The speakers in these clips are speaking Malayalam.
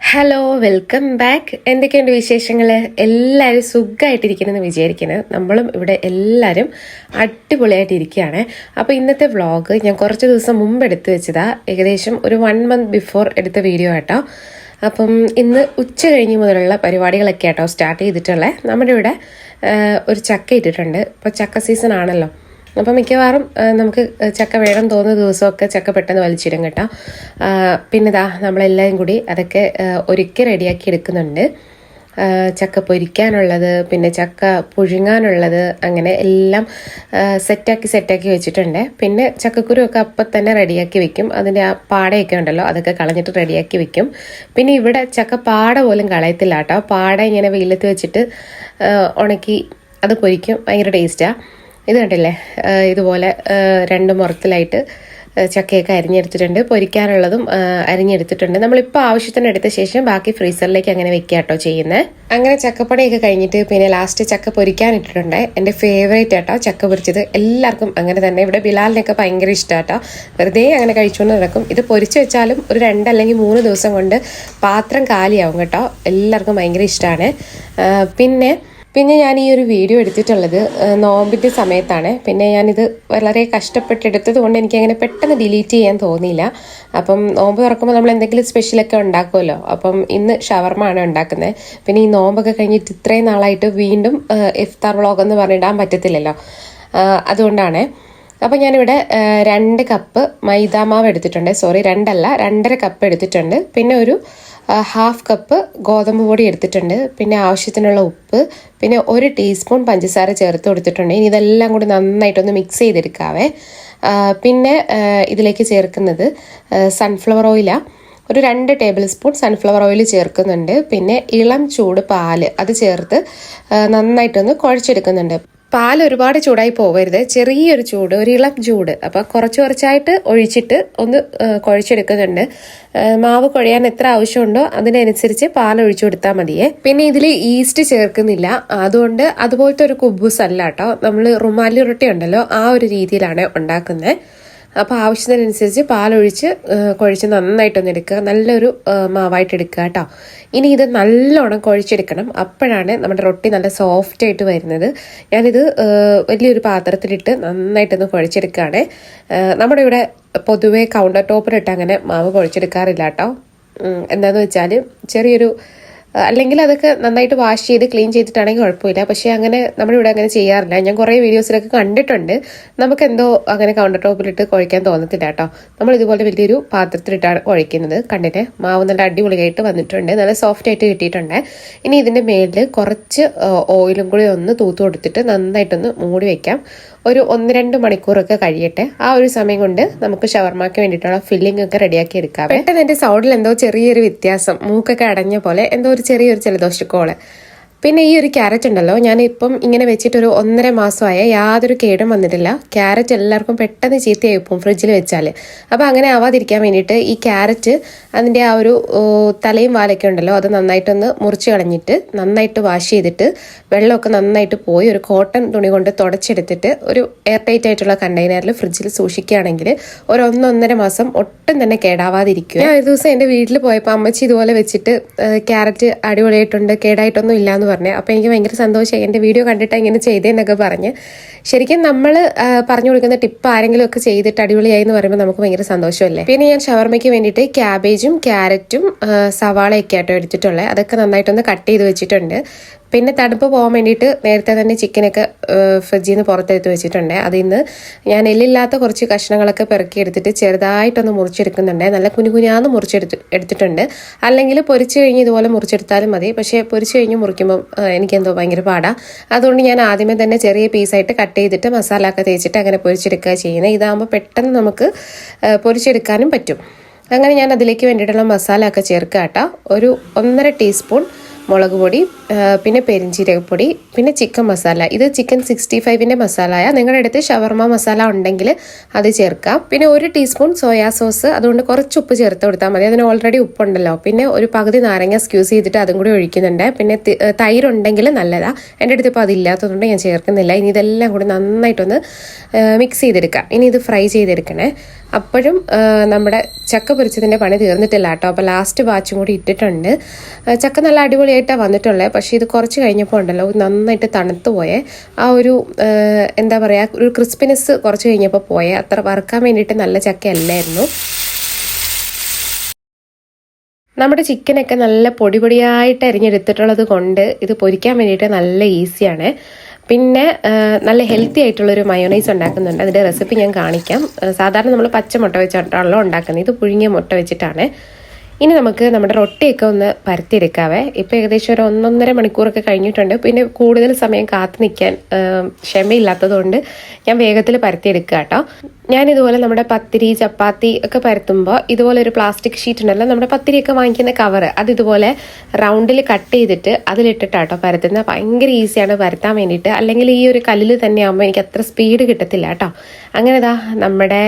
Hello welcome back. എന്തൊക്കെയുണ്ട് വിശേഷങ്ങൾ എല്ലാവരും സുഖമായിട്ടിരിക്കണമെന്ന് വിചാരിക്കുന്നത് നമ്മളും ഇവിടെ എല്ലാവരും അടിപൊളിയായിട്ട് ഇരിക്കുകയാണ്. അപ്പോൾ ഇന്നത്തെ വ്ളോഗ് ഞാൻ കുറച്ച് ദിവസം മുമ്പ് എടുത്തു വെച്ചതാ. ഏകദേശം ഒരു വൺ മന്ത് ബിഫോർ എടുത്ത വീഡിയോ ആട്ടോ. അപ്പം ഇന്ന് ഉച്ച കഴിഞ്ഞ് മുതലുള്ള പരിപാടികളൊക്കെ ആട്ടോ സ്റ്റാർട്ട് ചെയ്തിട്ടുള്ളത് നമ്മുടെ ഇവിടെ ഒരു ചക്ക ഇട്ടിട്ടുണ്ട്. ഇപ്പോൾ ചക്ക സീസൺ ആണല്ലോ. അപ്പം മിക്കവാറും നമുക്ക് ചക്ക വേണം തോന്നുന്ന ദിവസമൊക്കെ ചക്ക പെട്ടെന്ന് വലിച്ചിടും കേട്ടോ. പിന്നെ ഇതാ നമ്മളെല്ലാം കൂടി അതൊക്കെ ഒരുക്കി റെഡിയാക്കി എടുക്കുന്നുണ്ട്. ചക്ക പൊരിക്കാനുള്ളത് പിന്നെ ചക്ക പുഴുങ്ങാനുള്ളത് അങ്ങനെ എല്ലാം സെറ്റാക്കി സെറ്റാക്കി വെച്ചിട്ടുണ്ട്. പിന്നെ ചക്കക്കുരുവൊക്കെ അപ്പം തന്നെ റെഡിയാക്കി വെക്കും. അതിന്റെ ആ പാടയൊക്കെ ഉണ്ടല്ലോ അതൊക്കെ കളഞ്ഞിട്ട് റെഡിയാക്കി വെക്കും. പിന്നെ ഇവിടെ ചക്ക പാട പോലും കളയത്തില്ല കേട്ടോ. പാട ഇങ്ങനെ വെയിലത്ത് വെച്ചിട്ട് ഉണക്കി അത് പൊരിക്കും. ഭയങ്കര ടേസ്റ്റാണ് ഇത് കണ്ടില്ലേ? ഇതുപോലെ രണ്ട് മുറത്തിലായിട്ട് ചക്കയൊക്കെ അരിഞ്ഞെടുത്തിട്ടുണ്ട്. പൊരിക്കാനുള്ളതും അരിഞ്ഞെടുത്തിട്ടുണ്ട്. നമ്മളിപ്പോൾ ആവശ്യത്തിന് എടുത്ത ശേഷം ബാക്കി ഫ്രീസറിലേക്ക് അങ്ങനെ വെക്കുക കേട്ടോ ചെയ്യുന്നത് അങ്ങനെ ചക്കപ്പണിയൊക്കെ കഴിഞ്ഞിട്ട് പിന്നെ ലാസ്റ്റ് ചക്ക പൊരിക്കാൻ ഇട്ടിട്ടുണ്ട് എന്റെ ഫേവറേറ്റ് ആട്ടോ ചക്ക പൊരിച്ചത്. എല്ലാവർക്കും അങ്ങനെ തന്നെ. ഇവിടെ ബിലാലിനൊക്കെ ഭയങ്കര ഇഷ്ടമാട്ടോ വെറുതെ അങ്ങനെ കഴിച്ചുകൊണ്ട് നടക്കും. ഇത് പൊരിച്ചു വെച്ചാലും ഒരു രണ്ട് അല്ലെങ്കിൽ മൂന്ന് ദിവസം കൊണ്ട് പാത്രം കാലിയാവും കേട്ടോ. എല്ലാവർക്കും ഭയങ്കര ഇഷ്ടമാണ് പിന്നെ പിന്നെ ഞാൻ ഈ ഒരു വീഡിയോ എടുത്തിട്ടുള്ളത് നോമ്പിന്റെ സമയത്താണ്. പിന്നെ ഞാനിത് വളരെ കഷ്ടപ്പെട്ടെടുത്തത് കൊണ്ട് എനിക്ക് അങ്ങനെ പെട്ടെന്ന് ഡിലീറ്റ് ചെയ്യാൻ തോന്നിയില്ല. അപ്പം നോമ്പ് തുറക്കുമ്പോൾ നമ്മൾ എന്തെങ്കിലും സ്പെഷ്യലൊക്കെ ഉണ്ടാക്കുമല്ലോ. അപ്പം ഇന്ന് ഷവർമ ആണ് ഉണ്ടാക്കുന്നത്. പിന്നെ ഈ നോമ്പൊക്കെ കഴിഞ്ഞിട്ട് ഇത്രയും നാളായിട്ട് വീണ്ടും ഇഫ്താർ വ്ളോഗ് എന്ന് പറഞ്ഞിടാൻ പറ്റത്തില്ലല്ലോ. അതുകൊണ്ടാണ്. അപ്പോൾ ഞാനിവിടെ രണ്ട് കപ്പ് മൈദാമാവ് എടുത്തിട്ടുണ്ട്. സോറി രണ്ടല്ല രണ്ടര കപ്പ് എടുത്തിട്ടുണ്ട്. പിന്നെ ഒരു ഹാഫ് കപ്പ് ഗോതമ്പ് പൊടി എടുത്തിട്ടുണ്ട്. പിന്നെ ആവശ്യത്തിനുള്ള ഉപ്പ്. പിന്നെ ഒരു ടീസ്പൂൺ പഞ്ചസാര ചേർത്ത് കൊടുത്തിട്ടുണ്ട്. ഇനി ഇതെല്ലാം കൂടി നന്നായിട്ടൊന്ന് മിക്സ് ചെയ്തെടുക്കാവേ. പിന്നെ ഇതിലേക്ക് ചേർക്കുന്നത് സൺഫ്ലവർ ഓയിലാണ് ഒരു രണ്ട് ടേബിൾ സ്പൂൺ സൺഫ്ലവർ ഓയിൽ ചേർക്കുന്നുണ്ട്. പിന്നെ ഇളം ചൂട് പാൽ അത് ചേർത്ത് നന്നായിട്ടൊന്ന് കുഴച്ചെടുക്കുന്നുണ്ട്. പാൽ ഒരുപാട് ചൂടായി പോവരുത്. ചെറിയൊരു ചൂട് ഒരു ഇളം ചൂട്. അപ്പോൾ കുറച്ച് കുറച്ചായിട്ട് ഒഴിച്ചിട്ട് ഒന്ന് കുഴച്ചെടുക്കുന്നുണ്ട്. മാവ് കുഴയാൻ എത്ര ആവശ്യമുണ്ടോ അതിനനുസരിച്ച് പാൽ ഒഴിച്ചു കൊടുത്താൽ മതിയേ. പിന്നെ ഇതിൽ ഈസ്റ്റ് ചേർക്കുന്നില്ല. അതുകൊണ്ട് അതുപോലത്തെ ഒരു കുബൂസ് അല്ല കേട്ടോ നമ്മൾ റുമാലി റൊട്ടി ഉണ്ടല്ലോ ആ ഒരു രീതിയിലാണ് ഉണ്ടാക്കുന്നത് അപ്പോൾ ആവശ്യത്തിനനുസരിച്ച് പാലൊഴിച്ച് കുഴച്ച് നന്നായിട്ടൊന്ന് എടുക്കുക. നല്ലൊരു മാവായിട്ട് എടുക്കുക കേട്ടോ. ഇനി ഇത് നല്ലോണം കുഴച്ചെടുക്കണം. അപ്പോഴാണ് നമ്മുടെ റൊട്ടി നല്ല സോഫ്റ്റ് ആയിട്ട് വരുന്നത്. ഞാനിത് വലിയൊരു പാത്രത്തിലിട്ട് നന്നായിട്ടൊന്ന് കുഴച്ചെടുക്കുകയാണ്. നമ്മുടെ ഇവിടെ പൊതുവേ കൗണ്ടർ ടോപ്പിലിട്ട് അങ്ങനെ മാവ് കുഴച്ചെടുക്കാറില്ല കേട്ടോ. എന്താണെന്ന് വെച്ചാൽ ചെറിയൊരു അല്ലെങ്കിൽ അതൊക്കെ നന്നായിട്ട് വാഷ് ചെയ്ത് ക്ലീൻ ചെയ്തിട്ടാണെങ്കിൽ കുഴപ്പമില്ല. പക്ഷേ അങ്ങനെ നമ്മുടെ ഇവിടെ അങ്ങനെ ചെയ്യാറില്ല. ഞാൻ കുറേ വീഡിയോസിലൊക്കെ കണ്ടിട്ടുണ്ട്. നമുക്ക് എന്തോ അങ്ങനെ കൗണ്ടർ ടോപ്പിലിട്ട് കുഴക്കാൻ തോന്നത്തില്ല കേട്ടോ. നമ്മൾ ഇതുപോലെ വലിയൊരു പാത്രത്തിലിട്ടാണ് കുഴക്കുന്നത് കണ്ടിട്ട് മാവ് നല്ല അടിപൊളിയായിട്ട് വന്നിട്ടുണ്ട്. നല്ല സോഫ്റ്റ് ആയിട്ട് കിട്ടിയിട്ടുണ്ട്. ഇനി ഇതിന്റെ മേലിൽ കുറച്ച് ഓയിലും കൂടി ഒന്ന് തൂത്ത് കൊടുത്തിട്ട് നന്നായിട്ടൊന്ന് മൂടി വെക്കാം. ഒരു ഒന്ന് രണ്ട് മണിക്കൂറൊക്കെ കഴിയട്ടെ. ആ ഒരു സമയം കൊണ്ട് നമുക്ക് ഷവർമാക്ക് വേണ്ടിയിട്ടുള്ള ഫില്ലിംഗ് ഒക്കെ റെഡിയാക്കി എടുക്കാം പെട്ടെന്ന് എന്റെ സൗണ്ടിൽ എന്തോ ചെറിയൊരു വ്യത്യാസം. മൂക്കൊക്കെ അടഞ്ഞ പോലെ എന്തോ ഒരു ചെറിയൊരു ജലദോഷക്കോൾ. പിന്നെ ഈ ഒരു ക്യാരറ്റ് ഉണ്ടല്ലോ ഞാൻ ഇപ്പം ഇങ്ങനെ വെച്ചിട്ട് ഒരു ഒന്നര മാസമായ യാതൊരു കേടും വന്നിട്ടില്ല. ക്യാരറ്റ് എല്ലാവർക്കും പെട്ടെന്ന് ചീത്തയായി പോകും ഫ്രിഡ്ജിൽ വെച്ചാൽ അപ്പോൾ അങ്ങനെ ആവാതിരിക്കാൻ വേണ്ടിയിട്ട് ഈ ക്യാരറ്റ് അതിന്റെ ആ ഒരു തലയും വാലൊക്കെ ഉണ്ടല്ലോ അത് നന്നായിട്ടൊന്ന് മുറിച്ച് കളഞ്ഞിട്ട് നന്നായിട്ട് വാഷ് ചെയ്തിട്ട് വെള്ളമൊക്കെ നന്നായിട്ട് പോയി ഒരു കോട്ടൺ തുണി കൊണ്ട് തുടച്ചെടുത്തിട്ട് ഒരു എയർ ടൈറ്റ് ആയിട്ടുള്ള കണ്ടെയ്നറിൽ ഫ്രിഡ്ജിൽ സൂക്ഷിക്കുകയാണെങ്കിൽ ഒരു ഒന്നൊന്നര മാസം ഒട്ടും തന്നെ കേടാവാതിരിക്കും. ഞാൻ ഒരു ദിവസം എന്റെ വീട്ടിൽ പോയപ്പോൾ അമ്മച്ചി ഇതുപോലെ വെച്ചിട്ട് ക്യാരറ്റ് അടിപൊളിയായിട്ടുണ്ട് കേടായിട്ടൊന്നും ഇല്ല എന്ന് പറഞ്ഞു. അപ്പോൾ എനിക്ക് ഭയങ്കര സന്തോഷമായി. എന്റെ വീഡിയോ കണ്ടിട്ട് ഇങ്ങനെ ചെയ്തേന്നൊക്കെ പറഞ്ഞ്. ശരിക്കും നമ്മൾ പറഞ്ഞു കൊടുക്കുന്ന ടിപ്പ് ആരെങ്കിലും ഒക്കെ ചെയ്തിട്ട് അടിപൊളിയായി എന്ന് പറയുമ്പോൾ നമുക്ക് ഭയങ്കര സന്തോഷമല്ലേ? പിന്നെ ഞാൻ ഷവർമയ്ക്ക് വേണ്ടിയിട്ട് ക്യാബേജും ക്യാരറ്റും സവാളയൊക്കെ ആയിട്ടോ എടുത്തിട്ടുള്ളത് അതൊക്കെ നന്നായിട്ടൊന്ന് കട്ട് ചെയ്ത് വെച്ചിട്ടുണ്ട്. പിന്നെ തണുപ്പ് പോകാൻ വേണ്ടിയിട്ട് നേരത്തെ തന്നെ ചിക്കനൊക്കെ ഫ്രിഡ്ജിൽ നിന്ന് പുറത്തെടുത്ത് വെച്ചിട്ടുണ്ട്. അതിൽ നിന്ന് ഞാൻ എല്ലില്ലാത്ത കുറച്ച് കഷ്ണങ്ങളൊക്കെ പെറുക്കി എടുത്തിട്ട് ചെറുതായിട്ടൊന്ന് മുറിച്ചെടുക്കുന്നുണ്ട്. നല്ല കുനുകുനാന്ന് മുറിച്ചെടുത്ത് എടുത്തിട്ടുണ്ട്. അല്ലെങ്കിൽ പൊരിച്ച് കഴിഞ്ഞ് ഇതുപോലെ മുറിച്ചെടുത്താലും മതി. പക്ഷേ പൊരിച്ച് കഴിഞ്ഞ് മുറിക്കുമ്പോൾ എനിക്കെന്തോ ഭയങ്കര പാടാണ് അതുകൊണ്ട് ഞാൻ ആദ്യമേ തന്നെ ചെറിയ പീസായിട്ട് കട്ട് ചെയ്തിട്ട് മസാല ഒക്കെ തേച്ചിട്ട് അങ്ങനെ പൊരിച്ചെടുക്കുക ചെയ്യുന്നത്. ഇതാകുമ്പോൾ പെട്ടെന്ന് നമുക്ക് പൊരിച്ചെടുക്കാനും പറ്റും. അങ്ങനെ ഞാൻ അതിലേക്ക് വേണ്ടിയിട്ടുള്ള മസാല ഒക്കെ ചേർക്കുക കേട്ടോ. ഒരു ഒന്നര ടീസ്പൂൺ മുളക് പൊടി പിന്നെ പെരിഞ്ചീരകപ്പൊടി പിന്നെ ചിക്കൻ മസാല. ഇത് ചിക്കൻ സിക്സ്റ്റി ഫൈവിന്റെ മസാലയ. നിങ്ങളുടെ അടുത്ത് ഷവർമ മസാല ഉണ്ടെങ്കിൽ അത് ചേർക്കാം. പിന്നെ ഒരു ടീസ്പൂൺ സോയാ സോസ് അതുകൊണ്ട് കുറച്ച് ഉപ്പ് ചേർത്ത് കൊടുത്താൽ മതി. അതിന് ഓൾറെഡി ഉപ്പുണ്ടല്ലോ. പിന്നെ ഒരു പകുതി നാരങ്ങ സ്ക്യൂസ് ചെയ്തിട്ട് അതും കൂടി ഒഴിക്കുന്നുണ്ട്. പിന്നെ തൈരുണ്ടെങ്കിൽ നല്ലതാണ് എന്റെ അടുത്ത് ഇപ്പോൾ അതില്ലാത്തതുകൊണ്ട് ഞാൻ ചേർക്കുന്നില്ല. ഇനി ഇതെല്ലാം കൂടി നന്നായിട്ടൊന്ന് മിക്സ് ചെയ്തെടുക്കാം. ഇനി ഇത് ഫ്രൈ ചെയ്തെടുക്കണേ. അപ്പോഴും നമ്മുടെ ചക്ക പൊരിച്ചതിന്റെ പണി തീർന്നിട്ടില്ല കേട്ടോ. അപ്പോൾ ലാസ്റ്റ് ബാച്ചും കൂടി ഇട്ടിട്ടുണ്ട്. ചക്ക നല്ല അടിപൊളിയായിട്ടാണ് വന്നിട്ടുള്ളത് പക്ഷേ ഇത് കുറച്ച് കഴിഞ്ഞപ്പോൾ ഉണ്ടല്ലോ നന്നായിട്ട് തണുത്തു പോയേ. ആ ഒരു എന്താ പറയുക ഒരു ക്രിസ്പിനെസ് കുറച്ച് കഴിഞ്ഞപ്പോൾ പോയേ. അത്ര വറുക്കാൻ വേണ്ടിയിട്ട് നല്ല ചക്കയല്ലായിരുന്നു. നമ്മുടെ ചിക്കനൊക്കെ നല്ല പൊടി പൊടിയായിട്ട് അരിഞ്ഞെടുത്തിട്ടുള്ളത് കൊണ്ട് ഇത് പൊരിക്കാൻ വേണ്ടിയിട്ട് നല്ല ഈസിയാണ്. പിന്നെ നല്ല ഹെൽത്തി ആയിട്ടുള്ളൊരു മയോണൈസ് ഉണ്ടാക്കുന്നുണ്ട്. അതിന്റെ റെസിപ്പി ഞാൻ കാണിക്കാം. സാധാരണ നമ്മൾ പച്ച മുട്ട വെച്ചിട്ടാണല്ലോ ഉണ്ടാക്കുന്നത്. ഇത് പുഴുങ്ങിയ മുട്ട വെച്ചിട്ടാണ്. ഇനി നമുക്ക് നമ്മുടെ റൊട്ടിയൊക്കെ ഒന്ന് പരത്തിയെടുക്കാവേ. ഇപ്പോൾ ഏകദേശം ഒരു ഒന്നൊന്നര മണിക്കൂറൊക്കെ കഴിഞ്ഞിട്ടുണ്ട്. പിന്നെ കൂടുതൽ സമയം കാത്തു നിൽക്കാൻ ക്ഷമയില്ലാത്തതുകൊണ്ട് ഞാൻ വേഗത്തിൽ പരത്തിയെടുക്കുക കേട്ടോ. ഞാൻ ഇതുപോലെ നമ്മുടെ പത്തിരി ചപ്പാത്തി ഒക്കെ പരത്തുമ്പോൾ ഇതുപോലെ ഒരു പ്ലാസ്റ്റിക് ഷീറ്റ് ഉണ്ടല്ലോ നമ്മുടെ പത്തിരിയൊക്കെ വാങ്ങിക്കുന്ന കവർ അത് ഇതുപോലെ റൗണ്ടിൽ കട്ട് ചെയ്തിട്ട് അതിലിട്ടിട്ടാട്ടോ പരത്തുന്നത്. ഭയങ്കര ഈസിയാണ് പരത്താൻ വേണ്ടിയിട്ട്. അല്ലെങ്കിൽ ഈ ഒരു കല്ലിൽ തന്നെ ആകുമ്പോൾ എനിക്ക് അത്ര സ്പീഡ് കിട്ടത്തില്ല കേട്ടോ. അങ്ങനെ ഇതാ നമ്മുടെ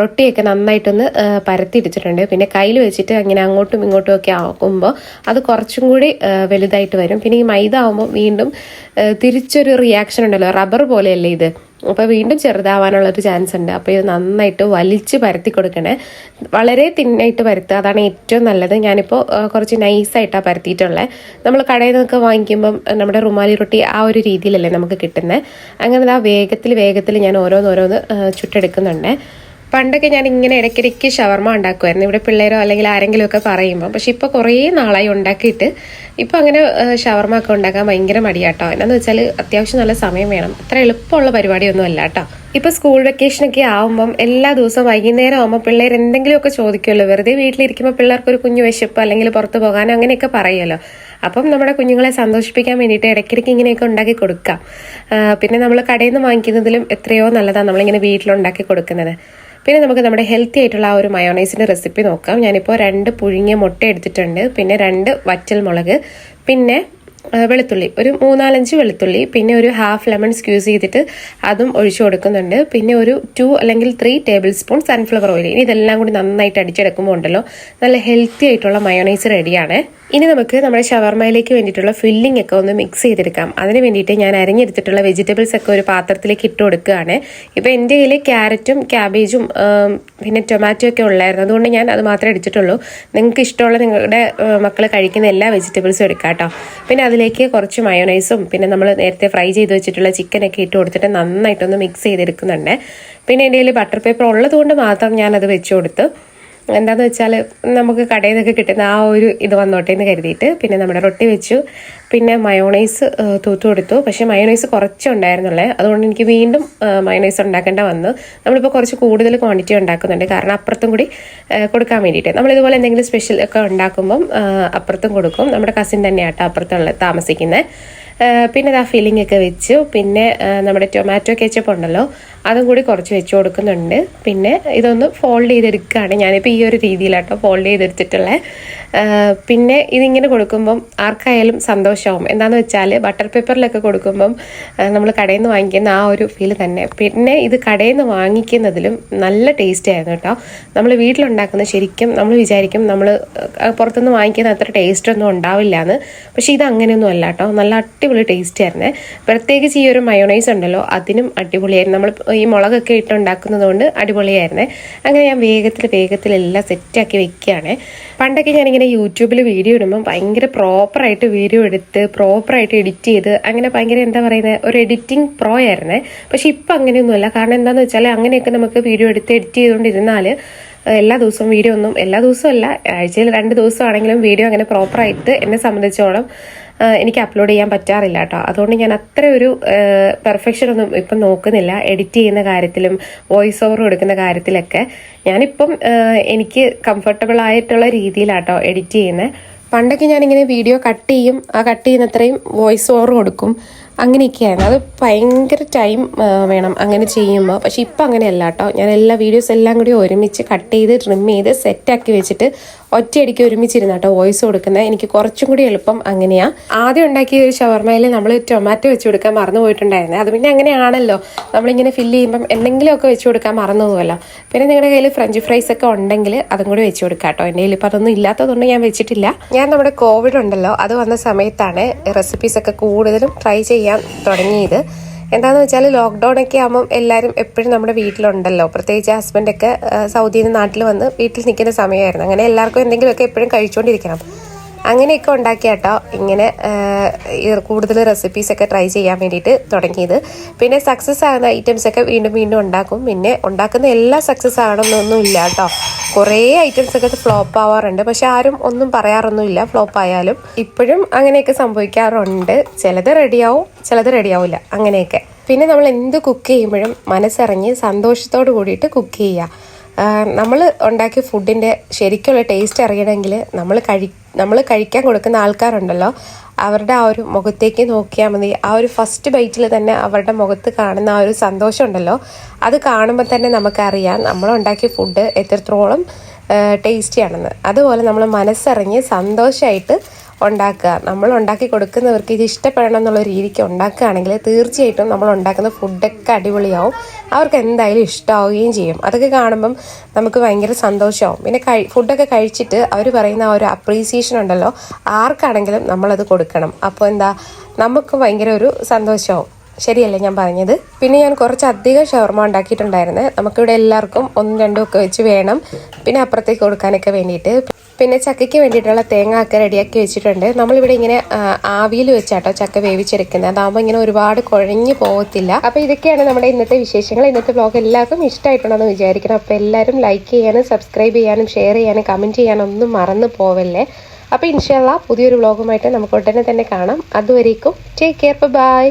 റൊട്ടിയൊക്കെ നന്നായിട്ടൊന്ന് പരത്തിയിടിച്ചിട്ടുണ്ട് പിന്നെ കയ്യിൽ വെച്ചിട്ട് അങ്ങനെ അങ്ങോട്ടും ഇങ്ങോട്ടും ഒക്കെ ആക്കുമ്പോൾ അത് കുറച്ചും കൂടി വലുതായിട്ട് വരും. പിന്നെ ഈ മൈദ ആകുമ്പോൾ വീണ്ടും തിരിച്ചൊരു റിയാക്ഷൻ ഉണ്ടല്ലോ. റബ്ബർ പോലെയല്ലേ ഇത്. അപ്പോൾ വീണ്ടും ചെറുതാവാനുള്ളൊരു ചാൻസ് ഉണ്ട്. അപ്പോൾ ഇത് നന്നായിട്ട് വലിച്ച് പരത്തി കൊടുക്കണേ. വളരെ തിന്നായിട്ട് പരത്തുക. അതാണ് ഏറ്റവും നല്ലത്. ഞാനിപ്പോൾ കുറച്ച് നൈസായിട്ടാണ് പരത്തിയിട്ടുള്ളത് നമ്മൾ കടയിൽ നിന്നൊക്കെ വാങ്ങിക്കുമ്പം നമ്മുടെ റുമാലി റൊട്ടി ആ ഒരു രീതിയിലല്ലേ നമുക്ക് കിട്ടുന്നത് അങ്ങനെ ആ വേഗത്തിൽ വേഗത്തിൽ ഞാൻ ഓരോന്നോരോന്ന് ചുട്ടെടുക്കുന്നുണ്ട്. പണ്ടൊക്കെ ഞാൻ ഇങ്ങനെ ഇടയ്ക്കിടയ്ക്ക് ഷവർമ ഉണ്ടാക്കുമായിരുന്നു ഇവിടെ പിള്ളേരോ അല്ലെങ്കിൽ ആരെങ്കിലും ഒക്കെ പറയുമ്പോൾ പക്ഷെ ഇപ്പോൾ കുറേ നാളായി ഉണ്ടാക്കിയിട്ട് ഇപ്പോൾ അങ്ങനെ ഷവർമ ഒക്കെ ഉണ്ടാക്കാൻ ഭയങ്കര മടിയാട്ടോ. എന്നാന്ന് വെച്ചാൽ അത്യാവശ്യം നല്ല സമയം വേണം. അത്ര എളുപ്പമുള്ള പരിപാടിയൊന്നും അല്ല കേട്ടോ ഇപ്പൊ സ്കൂൾ വെക്കേഷൻ ഒക്കെ ആവുമ്പം എല്ലാ ദിവസവും വൈകുന്നേരം ആവുമ്പോൾ പിള്ളേർ എന്തെങ്കിലുമൊക്കെ ചോദിക്കുമല്ലോ വെറുതെ വീട്ടിലിരിക്കുമ്പോൾ പിള്ളേർക്ക് ഒരു കുഞ്ഞു വിശപ്പ് അല്ലെങ്കിൽ പുറത്ത് പോകാനോ അങ്ങനെയൊക്കെ പറയുമല്ലോ അപ്പം നമ്മുടെ കുഞ്ഞുങ്ങളെ സന്തോഷിപ്പിക്കാൻ വേണ്ടിയിട്ട് ഇടയ്ക്കിടയ്ക്ക് ഇങ്ങനെയൊക്കെ ഉണ്ടാക്കി കൊടുക്കാം. പിന്നെ നമ്മൾ കടയിൽ നിന്ന് വാങ്ങിക്കുന്നതിലും എത്രയോ നല്ലതാണ് നമ്മളിങ്ങനെ വീട്ടിലുണ്ടാക്കി കൊടുക്കുന്നത്. പിന്നെ നമുക്ക് നമ്മുടെ ഹെൽത്തി ആയിട്ടുള്ള ആ ഒരു മയോണൈസിന്റെ റെസിപ്പി നോക്കാം. ഞാനിപ്പോൾ രണ്ട് പുഴുങ്ങിയ മുട്ട എടുത്തിട്ടുണ്ട്. പിന്നെ രണ്ട് വറ്റൽ മുളക് പിന്നെ വെളുത്തുള്ളി. ഒരു മൂന്നാലഞ്ച് വെളുത്തുള്ളി പിന്നെ ഒരു ഹാഫ് ലെമൺ സ്ക്യൂസ് ചെയ്തിട്ട് അതും ഒഴിച്ചു കൊടുക്കുന്നുണ്ട്. പിന്നെ ഒരു ടു അല്ലെങ്കിൽ three table spoon sunflower oil ഇനി ഇതെല്ലാം കൂടി നന്നായിട്ട് അടിച്ചെടുക്കുമ്പോൾ ഉണ്ടല്ലോ നല്ല ഹെൽത്തി ആയിട്ടുള്ള മയോണൈസ് റെഡിയാണ് ഇനി നമുക്ക് നമ്മുടെ ഷവർമയിലേക്ക് വേണ്ടിയിട്ടുള്ള ഫില്ലിംഗ് ഒക്കെ ഒന്ന് മിക്സ് ചെയ്തെടുക്കാം. അതിന് വേണ്ടിയിട്ട് ഞാൻ അരിഞ്ഞെടുത്തിട്ടുള്ള വെജിറ്റബിൾസ് ഒക്കെ ഒരു പാത്രത്തിലേക്ക് ഇട്ട് കൊടുക്കുകയാണ്. ഇപ്പോൾ എന്റെ കയ്യിൽ ക്യാരറ്റും ക്യാബേജും പിന്നെ ടൊമാറ്റോ ഒക്കെ ഉള്ളായിരുന്നു. അതുകൊണ്ട് ഞാൻ അത് മാത്രമേ എടുത്തിട്ടുള്ളൂ നിങ്ങൾക്ക് ഇഷ്ടമുള്ള നിങ്ങളുടെ മക്കൾ കഴിക്കുന്ന എല്ലാ വെജിറ്റബിൾസും എടുക്കാം കേട്ടോ. പിന്നെ അതിലേക്ക് കുറച്ച് മയോണൈസും പിന്നെ നമ്മൾ നേരത്തെ ഫ്രൈ ചെയ്ത് വെച്ചിട്ടുള്ള ചിക്കനൊക്കെ ഇട്ട് കൊടുത്തിട്ട് നന്നായിട്ടൊന്ന് മിക്സ് ചെയ്തെടുക്കുന്നുണ്ട്. പിന്നെ എന്റെ കയ്യിൽ ബട്ടർ പേപ്പർ ഉള്ളതുകൊണ്ട് മാത്രം ഞാനത് വെച്ച് കൊടുത്തു എന്താന്ന് വെച്ചാൽ നമുക്ക് കടയിൽ നിന്നൊക്കെ കിട്ടുന്ന ആ ഒരു ഇത് വന്നോട്ടെ എന്ന് കരുതിയിട്ട് പിന്നെ നമ്മുടെ റൊട്ടി വെച്ചു. പിന്നെ മയോണൈസ് തൂത്തു കൊടുത്തു. പക്ഷേ മയോണൈസ് കുറച്ച് ഉണ്ടായിരുന്നുള്ളേ. അതുകൊണ്ട് എനിക്ക് വീണ്ടും മയോണൈസ് ഉണ്ടാക്കേണ്ട വന്നു. നമ്മളിപ്പോൾ കുറച്ച് കൂടുതൽ ക്വാണ്ടിറ്റി ഉണ്ടാക്കുന്നുണ്ട്. കാരണം അപ്പുറത്തും കൂടി കൊടുക്കാൻ വേണ്ടിയിട്ട്. നമ്മളിതുപോലെ എന്തെങ്കിലും സ്പെഷ്യൽ ഒക്കെ ഉണ്ടാക്കുമ്പം അപ്പുറത്തും കൊടുക്കും. നമ്മുടെ കസിൻ തന്നെയാട്ടോ അപ്പുറത്തുള്ള താമസിക്കുന്നത് പിന്നെ ഇതാ ഫില്ലിംഗ് ഒക്കെ വെച്ചു. പിന്നെ നമ്മുടെ ടൊമാറ്റോ കെച്ചപ്പ് ഉണ്ടല്ലോ. അതും കൂടി കുറച്ച് വെച്ച് കൊടുക്കുന്നുണ്ട്. പിന്നെ ഇതൊന്ന് ഫോൾഡ് ചെയ്തെടുക്കുകയാണ്. ഞാനിപ്പോൾ ഈ ഒരു രീതിയിലാട്ടോ ഫോൾഡ് ചെയ്തെടുത്തിട്ടുള്ളത് പിന്നെ ഇതിങ്ങനെ കൊടുക്കുമ്പം ആർക്കായാലും സന്തോഷമാവും. എന്താണെന്ന് വെച്ചാൽ ബട്ടർ പേപ്പറിലൊക്കെ കൊടുക്കുമ്പം നമ്മൾ കടയിൽ നിന്ന് വാങ്ങിക്കുന്ന ആ ഒരു ഫീൽ തന്നെ. പിന്നെ ഇത് കടയിൽ നിന്ന് വാങ്ങിക്കുന്നതിലും നല്ല ടേസ്റ്റ് ആയിരുന്നു കേട്ടോ. നമ്മൾ വീട്ടിലുണ്ടാക്കുന്ന ശരിക്കും നമ്മൾ വിചാരിക്കും നമ്മൾ പുറത്തുനിന്ന് വാങ്ങിക്കുന്ന അത്ര ടേസ്റ്റ് ഒന്നും ഉണ്ടാവില്ല എന്ന് പക്ഷേ ഇത് അങ്ങനെയൊന്നും അല്ല കേട്ടോ. നല്ല അടിപൊളി ടേസ്റ്റ് ആയിരുന്നേ. പ്രത്യേകിച്ച് ഈ ഒരു മയോണൈസ് ഉണ്ടല്ലോ അതിനും അടിപൊളിയായിരുന്നു. നമ്മൾ ഈ മുളകൊക്കെ ഇട്ടുണ്ടാക്കുന്നത് കൊണ്ട് അടിപൊളിയായിരുന്നേ. അങ്ങനെ ഞാൻ വേഗത്തിൽ വേഗത്തിൽ എല്ലാം സെറ്റാക്കി വെക്കുകയാണ്. പണ്ടൊക്കെ ഞാനിങ്ങനെ യൂട്യൂബിൽ വീഡിയോ ഇടുമ്പോൾ ഭയങ്കര പ്രോപ്പറായിട്ട് വീഡിയോ എടുത്ത് പ്രോപ്പറായിട്ട് എഡിറ്റ് ചെയ്ത് അങ്ങനെ ഭയങ്കര എന്താ പറയുന്നത് ഒരു എഡിറ്റിംഗ് പ്രോ ആയിരുന്നേ. പക്ഷെ ഇപ്പം അങ്ങനെയൊന്നുമല്ല. കാരണം എന്താണെന്ന് വെച്ചാൽ അങ്ങനെയൊക്കെ നമുക്ക് വീഡിയോ എടുത്ത് എഡിറ്റ് ചെയ്തുകൊണ്ടിരുന്നാൽ എല്ലാ ദിവസവും വീഡിയോ ഒന്നും എല്ലാ ദിവസവും അല്ല ആഴ്ചയിൽ രണ്ട് ദിവസമാണെങ്കിലും വീഡിയോ അങ്ങനെ പ്രോപ്പറായിട്ട് എന്നെ സംബന്ധിച്ചോളം എനിക്ക് അപ്ലോഡ് ചെയ്യാൻ പറ്റാറില്ല കേട്ടോ അതുകൊണ്ട് ഞാൻ അത്ര ഒരു പെർഫെക്ഷൻ ഒന്നും ഇപ്പം നോക്കുന്നില്ല. എഡിറ്റ് ചെയ്യുന്ന കാര്യത്തിലും വോയിസ് ഓവർ കൊടുക്കുന്ന കാര്യത്തിലൊക്കെ ഞാനിപ്പം എനിക്ക് കംഫർട്ടബിൾ ആയിട്ടുള്ള രീതിയിലാട്ടോ എഡിറ്റ് ചെയ്യുന്നത് പണ്ടൊക്കെ ഞാനിങ്ങനെ വീഡിയോ കട്ട് ചെയ്യും. ആ കട്ട് ചെയ്യുന്നത്രയും വോയിസ് ഓവർ കൊടുക്കും. അങ്ങനെയൊക്കെയായിരുന്നു. അത് ഭയങ്കര ടൈം വേണം അങ്ങനെ ചെയ്യുമ്പോൾ. പക്ഷെ ഇപ്പം അങ്ങനെയല്ല കേട്ടോ ഞാൻ എല്ലാ വീഡിയോസ് എല്ലാം കൂടി ഒരുമിച്ച് കട്ട് ചെയ്ത് ട്രിം ചെയ്ത് സെറ്റാക്കി വെച്ചിട്ട് ഒറ്റയടിക്ക് ഒരുമിച്ചിരുന്ന കേട്ടോ വോയിസ് കൊടുക്കുന്നത്. എനിക്ക് കുറച്ചും കൂടി എളുപ്പം അങ്ങനെയാ. ആദ്യം ഉണ്ടാക്കിയ ഒരു ഷവർമയിൽ നമ്മൾ ടൊമാറ്റോ വെച്ച് കൊടുക്കാൻ മറന്നു പോയിട്ടുണ്ടായിരുന്നത് അത് പിന്നെ അങ്ങനെയാണല്ലോ. നമ്മളിങ്ങനെ ഫില്ല് ചെയ്യുമ്പം എന്തെങ്കിലുമൊക്കെ വെച്ച് കൊടുക്കാൻ മറന്നു പോകുമല്ലോ പിന്നെ നിങ്ങളുടെ കയ്യിൽ ഫ്രഞ്ച് ഫ്രൈസ് ഒക്കെ ഉണ്ടെങ്കിൽ അതും കൂടി വെച്ച് കൊടുക്കാം കേട്ടോ എന്റെ കയ്യിൽ ഇപ്പം അതൊന്നും ഇല്ലാത്തതുകൊണ്ട് ഞാൻ വെച്ചിട്ടില്ല. ഞാൻ നമ്മുടെ കോവിഡ് ഉണ്ടല്ലോ അത് വന്ന സമയത്താണ് റെസിപ്പീസ് ഒക്കെ കൂടുതലും ട്രൈ ചെയ്യാൻ തുടങ്ങിയത്. എന്താന്ന് വെച്ചാൽ ലോക്ക്ഡൗൺ ഒക്കെ ആകുമ്പം എല്ലാവരും എപ്പോഴും നമ്മുടെ വീട്ടിലുണ്ടല്ലോ. പ്രത്യേകിച്ച് ഹസ്ബൻഡൊക്കെ സൗദിയിൽ നിന്ന് നാട്ടിൽ വന്ന് വീട്ടിൽ നിൽക്കുന്ന സമയമായിരുന്നു അങ്ങനെ എല്ലാവർക്കും എന്തെങ്കിലുമൊക്കെ എപ്പോഴും കഴിച്ചുകൊണ്ടിരിക്കണം അങ്ങനെയൊക്കെ ഉണ്ടാക്കിയാട്ടോ. ഇങ്ങനെ കൂടുതൽ റെസിപ്പീസൊക്കെ ട്രൈ ചെയ്യാൻ വേണ്ടിയിട്ട് തുടങ്ങിയത്. പിന്നെ സക്സസ് ആകുന്ന ഐറ്റംസ് ഒക്കെ വീണ്ടും വീണ്ടും ഉണ്ടാക്കും. പിന്നെ ഉണ്ടാക്കുന്ന എല്ലാ സക്സസ് ആകണമെന്നൊന്നും ഇല്ല കേട്ടോ. കുറേ ഐറ്റംസ് ഒക്കെ ഫ്ലോപ്പ് ആവാറുണ്ട്. പക്ഷെ ആരും ഒന്നും പറയാറൊന്നുമില്ല ഫ്ലോപ്പ് ആയാലും. ഇപ്പോഴും അങ്ങനെയൊക്കെ സംഭവിക്കാറുണ്ട്. ചിലത് റെഡിയാവും ചിലത് റെഡിയാവില്ല അങ്ങനെയൊക്കെ. പിന്നെ നമ്മൾ എന്ത് കുക്ക് ചെയ്യുമ്പോഴും മനസ്സറിഞ്ഞ് സന്തോഷത്തോട് കൂടിയിട്ട് കുക്ക് ചെയ്യുക. നമ്മൾ ഉണ്ടാക്കിയ ഫുഡിന്റെ ശരിക്കുള്ള ടേസ്റ്റ് അറിയണമെങ്കിൽ നമ്മൾ കഴി നമ്മൾ കഴിക്കാൻ കൊടുക്കുന്ന ആൾക്കാരുണ്ടല്ലോ അവരുടെ ആ ഒരു മുഖത്തേക്ക് നോക്കിയാൽ മതി. ആ ഒരു ഫസ്റ്റ് ബൈറ്റിൽ തന്നെ അവരുടെ മുഖത്ത് കാണുന്ന ആ ഒരു സന്തോഷം ഉണ്ടല്ലോ അത് കാണുമ്പോൾ തന്നെ നമുക്കറിയാം നമ്മൾ ഉണ്ടാക്കിയ ഫുഡ് എത്രത്തോളം ടേസ്റ്റിയാണെന്ന് അതുപോലെ നമ്മൾ മനസ്സറിഞ്ഞ് സന്തോഷമായിട്ട് ഉണ്ടാക്കുക. നമ്മൾ ഉണ്ടാക്കി കൊടുക്കുന്നവർക്ക് ഇത് ഇഷ്ടപ്പെടണം എന്നുള്ള രീതിക്ക് ഉണ്ടാക്കുകയാണെങ്കിൽ തീർച്ചയായിട്ടും നമ്മൾ ഉണ്ടാക്കുന്ന ഫുഡൊക്കെ അടിപൊളിയാവും. അവർക്ക് എന്തായാലും ഇഷ്ടമാവുകയും ചെയ്യും. അതൊക്കെ കാണുമ്പം നമുക്ക് ഭയങ്കര സന്തോഷമാവും. പിന്നെ കഴി ഫുഡൊക്കെ കഴിച്ചിട്ട് അവർ പറയുന്ന ഒരു അപ്രീസിയേഷൻ ഉണ്ടല്ലോ ആർക്കാണെങ്കിലും നമ്മളത് കൊടുക്കണം. അപ്പോൾ എന്താ നമുക്ക് ഭയങ്കര ഒരു സന്തോഷമാവും. ശരിയല്ലേ ഞാൻ പറഞ്ഞത്? പിന്നെ ഞാൻ കുറച്ച് അധികം ഷവർമ ഉണ്ടാക്കിയിട്ടുണ്ടായിരുന്നത് നമുക്കിവിടെ എല്ലാവർക്കും ഒന്നും രണ്ടും ഒക്കെ വെച്ച് വേണം. പിന്നെ അപ്പുറത്തേക്ക് കൊടുക്കാനൊക്കെ വേണ്ടിയിട്ട്. പിന്നെ ചക്കയ്ക്ക് വേണ്ടിയിട്ടുള്ള തേങ്ങ ഒക്കെ റെഡിയാക്കി വെച്ചിട്ടുണ്ട്. നമ്മളിവിടെ ഇങ്ങനെ ആവിയിൽ വെച്ചാട്ടോ ചക്ക വേവിച്ചെടുക്കുന്നത്. അതാകുമ്പോൾ ഇങ്ങനെ ഒരുപാട് കുഴഞ്ഞു പോകത്തില്ല. അപ്പോൾ ഇതൊക്കെയാണ് നമ്മുടെ ഇന്നത്തെ വിശേഷങ്ങൾ. ഇന്നത്തെ ബ്ലോഗ് എല്ലാവർക്കും ഇഷ്ടമായിട്ടുണ്ടെന്ന് വിചാരിക്കണം അപ്പോൾ എല്ലാവരും ലൈക്ക് ചെയ്യാനും സബ്സ്ക്രൈബ് ചെയ്യാനും ഷെയർ ചെയ്യാനും കമന്റ് ചെയ്യാനും ഒന്നും മറന്നു പോവല്ലേ. അപ്പോൾ ഇൻഷാല്ല പുതിയൊരു ബ്ലോഗുമായിട്ട് നമുക്ക് ഉടനെ തന്നെ കാണാം. അതുവരേക്കും ടേക്ക് കെയർ ബൈ